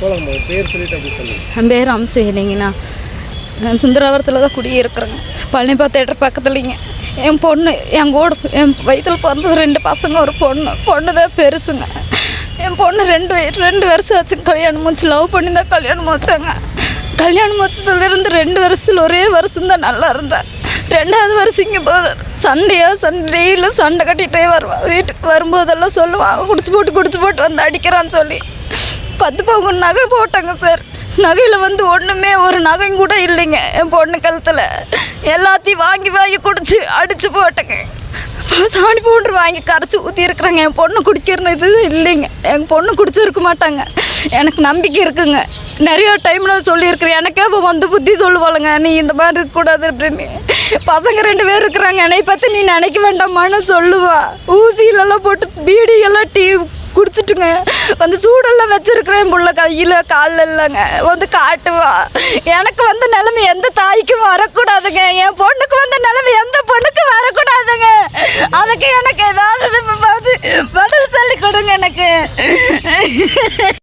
போலாமா? பேர் சொல்லிட்டு அப்படி சொல்லுங்கள் என் பேர் அம்சேனிங்கண்ணா நான் சுந்தராவரத்தில் தான் குடியிருக்கிறேங்க பழனிப்பா தேட்டர் பக்கத்துலிங்க. என் பொண்ணு என் கூட என் வயிற்றில் பிறந்தது ரெண்டு பசங்க ஒரு பொண்ணு. பொண்ணு தான் பெருசுங்க. என் பொண்ணு ரெண்டு வய- ரெண்டு வருஷம் ஆச்சு கல்யாணம் முடிச்சு லவ் பண்ணி தான் கல்யாணம் வச்சாங்க கல்யாணம் வச்சதுலேருந்து ரெண்டு வருஷத்தில் ஒரே வருஷம் தான் நல்லா இருந்தேன். ரெண்டாவது வருஷம் இங்கே போது சண்டையோ சண்டையிலும் சண்டை கட்டிகிட்டே வருவான் வீட்டுக்கு வரும்போதெல்லாம் சொல்லுவான் குடிச்சு போட்டு குடிச்சு போட்டு வந்து அடிக்கிறான்னு சொல்லி. பத்து பவுன் நகை போட்டாங்க சார் நகையில் வந்து ஒன்றுமே ஒரு நகையும் கூட இல்லைங்க என் பொண்ணு கழுத்தில். எல்லாத்தையும் வாங்கி வாங்கி குடிச்சு அடித்து போட்டேங்க. சாணி பவுட்ரு வாங்கி கரைச்சி ஊற்றி இருக்கிறாங்க. என் பொண்ணு குடிக்கிற இது இல்லைங்க. எங்கள் பொண்ணு குடிச்சிருக்க மாட்டாங்க. எனக்கு நம்பிக்கை இருக்குங்க. நிறைய டைமில் சொல்லியிருக்கிறேன். எனக்கே இப்போ வந்து புத்தி சொல்லுவாளுங்க நீ இந்த மாதிரி இருக்கக்கூடாது அப்படின்னு. பசங்க ரெண்டு பேர் இருக்கிறாங்க. என்னை பற்றி நீ நினைக்க வேண்டாமான்னு சொல்லுவா. ஊசியிலெல்லாம் போட்டு பீடியெல்லாம் டீ குடிச்சிட்டுங்க. வந்து சூடெல்லாம் வச்சிருக்கிறேன் புள்ள கையில் காலில் இல்லைங்க. வந்து காட்டுவா. எனக்கு வந்த நிலைமை எந்த தாய்க்கும் வரக்கூடாதுங்க. என் பொண்ணுக்கு வந்த நிலைமை எந்த பொண்ணுக்கு வரக்கூடாதுங்க. அதுக்கு எனக்கு ஏதாவது பதில் சொல்லி கொடுங்க எனக்கு.